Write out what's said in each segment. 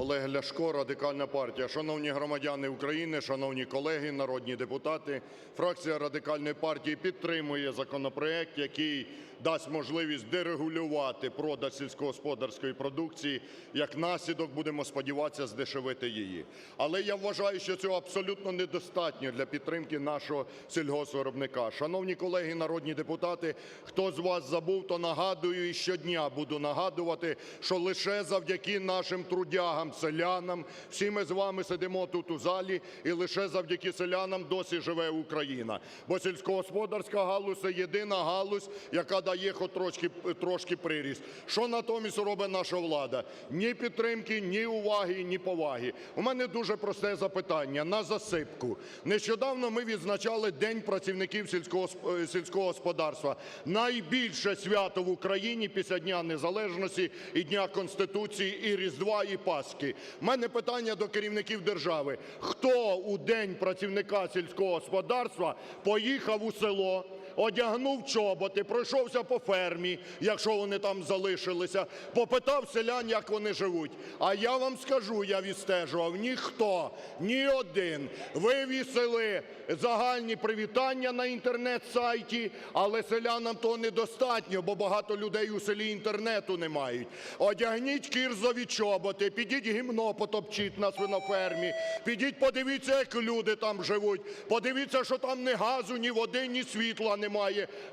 Олег Ляшко, Радикальна партія. Шановні громадяни України, шановні колеги, народні депутати, фракція Радикальної партії підтримує законопроект, який дасть можливість дерегулювати продаж сільськогосподарської продукції. Як наслідок, будемо сподіватися, здешевити її. Але я вважаю, що цього абсолютно недостатньо для підтримки нашого сільгоспвиробника. Шановні колеги народні депутати, хто з вас забув, то нагадую і щодня буду нагадувати, що лише завдяки нашим трудягам, селянам, всі ми з вами сидимо тут у залі, і лише завдяки селянам досі живе Україна. Бо сільськогосподарська галузь – це єдина галузь, яка дає хоч трошки, трошки приріст. Що натомість робить наша влада? Ні підтримки, ні уваги, ні поваги. У мене дуже просте запитання на засипку. Нещодавно ми відзначали День працівників сільського, е, сільського господарства. Найбільше свято в Україні після Дня Незалежності і Дня Конституції, і Різдва, і Пасхи. У мене питання до керівників держави. Хто у День працівника сільського господарства поїхав у село, одягнув чоботи, пройшовся по фермі, якщо вони там залишилися, попитав селян, як вони живуть. А я вам скажу, я відстежував, ніхто, ні один. Вивісили загальні привітання на інтернет-сайті, але селянам того недостатньо, бо багато людей у селі інтернету не мають. Одягніть кірзові чоботи, підіть гімно потопчіть на свинофермі, підіть подивіться, як люди там живуть, подивіться, що там ні газу, ні води, ні світла немає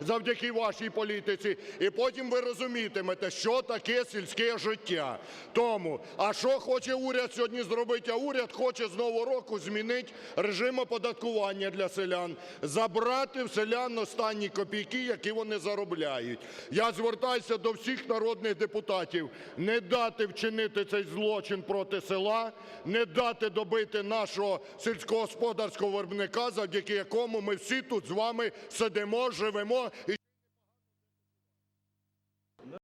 завдяки вашій політиці. І потім ви розумітимете, що таке сільське життя. Тому, а що хоче уряд сьогодні зробити? А уряд хоче з нового року змінити режим оподаткування для селян, забрати в селян останні копійки, які вони заробляють. Я звертаюся до всіх народних депутатів не дати вчинити цей злочин проти села, не дати добити нашого сільськогосподарського виробника, завдяки якому ми всі тут з вами сидимо, живемо і